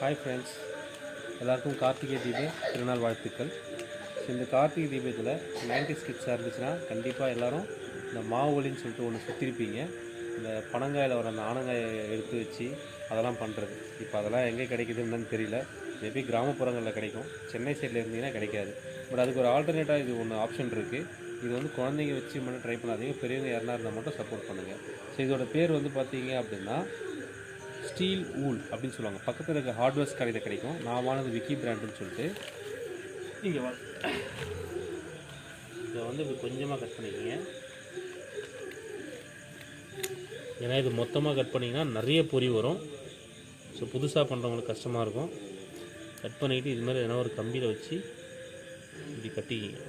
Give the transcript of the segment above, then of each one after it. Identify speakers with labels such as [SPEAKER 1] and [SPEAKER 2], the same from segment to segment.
[SPEAKER 1] Hi friends எல்லாருக்கும் கார்த்திகை தீப திருநாள் வாழ்த்துக்கள். ஸோ இந்த கார்த்திகை தீபத்தில் நைன்டி ஸ்கிட்ஸாக இருந்துச்சுன்னா கண்டிப்பாக எல்லோரும் இந்த மாவோலின்னு சொல்லிட்டு ஒன்று சுற்றிருப்பீங்க இந்த பனங்காயில் வர அந்த ஆனங்காயை எடுத்து வச்சு அதெல்லாம் பண்ணுறது இப்போ அதெல்லாம் எங்கே கிடைக்குதுன்னு தெரியல. மேபி கிராமப்புறங்களில் கிடைக்கும். சென்னை சைடில் இருந்தீங்கன்னா கிடைக்காது. பட் அதுக்கு ஒரு ஆல்டர்னேட்டாக இது ஒன்று ஆப்ஷன் இருக்குது இது வந்து குழந்தைங்க வச்சு மட்டும் ட்ரை பண்ணாதீங்க. பெரியவங்க யாருனா இருந்தால் மட்டும் சப்போர்ட் பண்ணுங்கள் ஸோ இதோட பேர் வந்து பார்த்தீங்க அப்படின்னா ஸ்டீல் ஊல் அப்படின்னு சொல்லுவாங்க. பக்கத்தில் இருக்க ஹார்ட்வேர்ஸ் கடையில் கிடைக்கும். நான் வாங்கினது விக்கி பிராண்டுன்னு சொல்லிட்டு. இங்கே வா. இதை வந்து இப்படி கொஞ்சமாக கட் பண்ணிக்கிங்க. ஏன்னா இது மொத்தமாக கட் பண்ணிங்கன்னா நிறைய பொறி வரும். ஸோ புதுசாக பண்ணுறவங்களுக்கு கஷ்டமாக இருக்கும். கட் பண்ணிக்கிட்டு இது மாதிரி எதனா ஒரு கம்பியில் வச்சு இப்படி கட்டிக்கிங்க.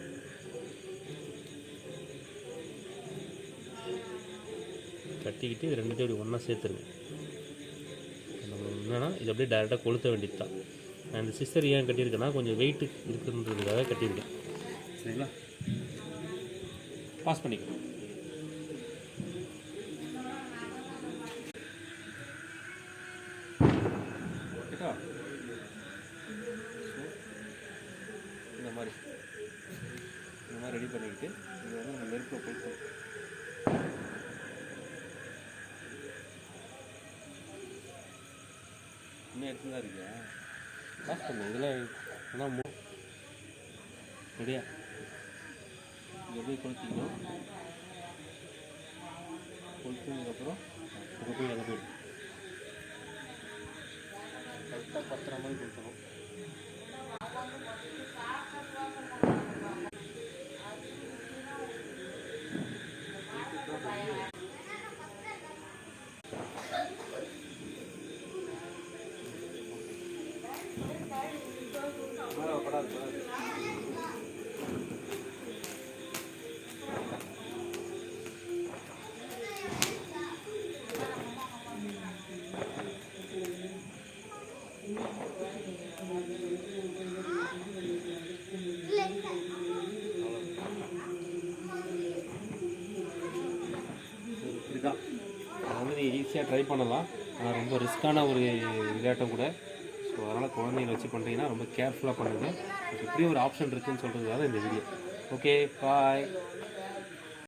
[SPEAKER 1] கட்டிக்கிட்டு இது ரெண்டுத்தையும் இப்படி ஒன்றா சேர்த்துருங்க. என்னென்னா இது அப்படியே டேரெக்டாக கொளுத்த வேண்டியது தான் நான் இந்த சிஸ்டர் ஏன் கட்டியிருக்கேன்னா கொஞ்சம் வெயிட் இருக்குன்றதுக்காக கட்டியிருக்கேன். சரிங்களா? பாஸ் பண்ணிக்கலாம் ஓகேவா இந்த மாதிரி. இந்த மாதிரி ரெடி பண்ணிக்கிட்டு இது வந்து நம்ம நெருப்பில் போட்டு இன்னும் எடுத்து தான் இருக்கியா பாஸ் பண்ணு இதெல்லாம் ஆனால் மூ ரெடியா? எப்படி கொளுத்திக்கணும் கொளுத்தினதுக்கப்புறம் இது போய் அதை போயிடும் இதுதான் அதை வந்து நீங்கள் ஈஸியாக ட்ரை பண்ணலாம். ஆனால் ரொம்ப ரிஸ்க்கான ஒரு விளையாட்டம் கூட. ஸோ அதனால் குழந்தைங்களை வச்சு பண்ணுறீங்கன்னா ரொம்ப கேர்ஃபுல்லாக பண்ணுங்கள் இப்படி ஒரு ஆப்ஷன் இருக்குதுன்னு சொல்கிறதுக்காக இந்த வீடியோ ஓகே பாய்